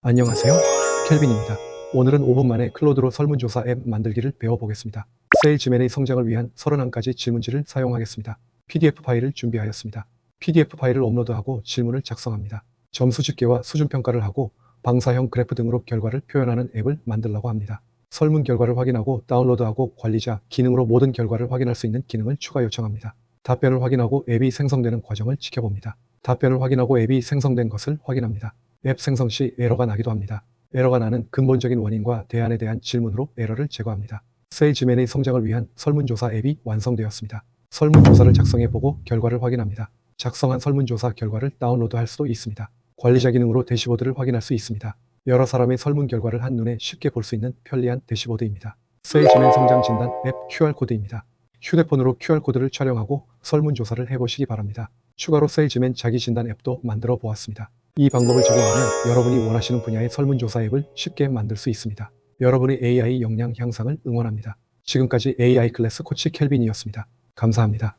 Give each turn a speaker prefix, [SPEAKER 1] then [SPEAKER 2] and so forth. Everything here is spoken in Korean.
[SPEAKER 1] 안녕하세요. 켈빈입니다. 오늘은 5분 만에 클로드로 설문조사 앱 만들기를 배워보겠습니다. 세일즈맨의 성장을 위한 31가지 질문지를 사용하겠습니다. PDF 파일을 준비하였습니다. PDF 파일을 업로드하고 질문을 작성합니다. 점수 집계와 수준 평가를 하고 방사형 그래프 등으로 결과를 표현하는 앱을 만들라고 합니다. 설문 결과를 확인하고 다운로드하고 관리자 기능으로 모든 결과를 확인할 수 있는 기능을 추가 요청합니다. 답변을 확인하고 앱이 생성되는 과정을 지켜봅니다. 답변을 확인하고 앱이 생성된 것을 확인합니다. 앱 생성 시 에러가 나기도 합니다. 에러가 나는 근본적인 원인과 대안에 대한 질문으로 에러를 제거합니다. 세일즈맨의 성장을 위한 설문조사 앱이 완성되었습니다. 설문조사를 작성해보고 결과를 확인합니다. 작성한 설문조사 결과를 다운로드할 수도 있습니다. 관리자 기능으로 대시보드를 확인할 수 있습니다. 여러 사람의 설문 결과를 한눈에 쉽게 볼 수 있는 편리한 대시보드입니다. 세일즈맨 성장 진단 앱 QR코드입니다. 휴대폰으로 QR코드를 촬영하고 설문조사를 해보시기 바랍니다. 추가로 세일즈맨 자기 진단 앱도 만들어 보았습니다. 이 방법을 적용하면 여러분이 원하시는 분야의 설문조사 앱을 쉽게 만들 수 있습니다. 여러분의 AI 역량 향상을 응원합니다. 지금까지 AI 클래스 코치 켈빈이었습니다. 감사합니다.